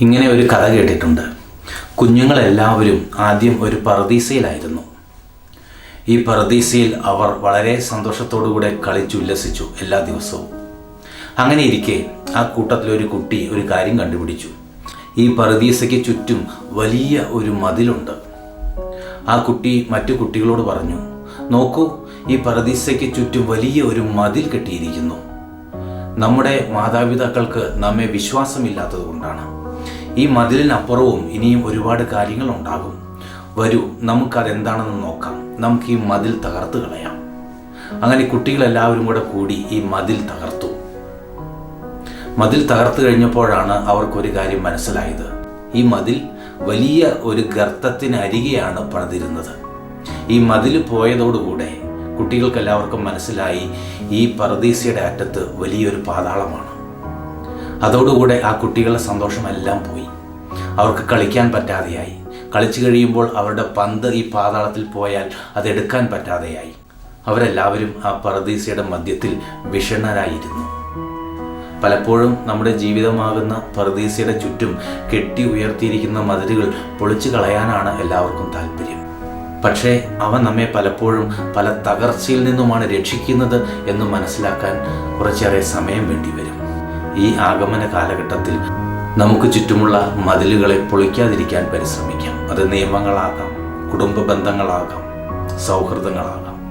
ഇങ്ങനെ ഒരു കഥ കേട്ടിട്ടുണ്ട്. കുഞ്ഞുങ്ങളെല്ലാവരും ആദ്യം ഒരു പറദീസയിലായിരുന്നു ഈ പറദീസയിൽ അവർ വളരെ സന്തോഷത്തോടുകൂടെ കളിച്ചുല്ലസിച്ചു എല്ലാ ദിവസവും. അങ്ങനെ ഇരിക്കെ ആ കൂട്ടത്തിലൊരു കുട്ടി ഒരു കാര്യം കണ്ടുപിടിച്ചു. ഈ പറദീസയ്ക്ക് ചുറ്റും വലിയ ഒരു മതിലുണ്ട്. ആ കുട്ടി മറ്റു കുട്ടികളോട് പറഞ്ഞു നോക്കൂ ഈ പറദീസയ്ക്ക് ചുറ്റും വലിയ ഒരു മതിൽ കെട്ടിയിരിക്കുന്നു. നമ്മുടെ മാതാപിതാക്കൾക്ക് നമ്മെ വിശ്വാസമില്ലാത്തത് കൊണ്ടാണ്. ഈ മതിലിനപ്പുറവും ഇനിയും ഒരുപാട് കാര്യങ്ങൾ ഉണ്ടാകും വരൂ നമുക്കതെന്താണെന്ന് നോക്കാം. നമുക്ക് ഈ മതിൽ തകർത്ത് കളയാം. അങ്ങനെ കുട്ടികളെല്ലാവരും കൂടെ കൂടി ഈ മതിൽ തകർത്തു. മതിൽ തകർത്തു കഴിഞ്ഞപ്പോഴാണ് അവർക്കൊരു കാര്യം മനസ്സിലായത്. ഈ മതിൽ വലിയ ഒരു ഗർത്തത്തിനരികെയാണ് പണിതിരുന്നത്. ഈ മതിൽ പോയതോടുകൂടെ കുട്ടികൾക്കെല്ലാവർക്കും മനസ്സിലായി ഈ പർദീസയുടെ അറ്റത്ത് വലിയൊരു പാതാളമാണ്. അതോടുകൂടെ ആ കുട്ടികളുടെ സന്തോഷമെല്ലാം പോയി. അവർക്ക് കളിക്കാൻ പറ്റാതെയായി. കളിച്ചു കഴിയുമ്പോൾ അവരുടെ പന്ത് ഈ പാതാളത്തിൽ പോയാൽ അതെടുക്കാൻ പറ്റാതെയായി. അവരെല്ലാവരും ആ പറദീസയുടെ മധ്യത്തിൽ വിഷണ്ണരായിരുന്നു പലപ്പോഴും നമ്മുടെ ജീവിതമാകുന്ന പറദീസയുടെ ചുറ്റും കെട്ടി ഉയർത്തിയിരിക്കുന്ന മതിലുകൾ പൊളിച്ചു കളയാനാണ് എല്ലാവർക്കും താല്പര്യം പക്ഷേ അവ നമ്മെ പലപ്പോഴും പല തകർച്ചയിൽ നിന്നുമാണ് രക്ഷിക്കുന്നത് എന്ന് മനസ്സിലാക്കാൻ കുറച്ചേറെ സമയം വേണ്ടിവരും. ഈ ആഗമന കാലഘട്ടത്തിൽ നമുക്ക് ചുറ്റുമുള്ള മതിലുകളെ പൊളിക്കാതിരിക്കാൻ പരിശ്രമിക്കാം. അത് നിയമങ്ങളാകാം കുടുംബ ബന്ധങ്ങളാകാം സൗഹൃദങ്ങളാകാം.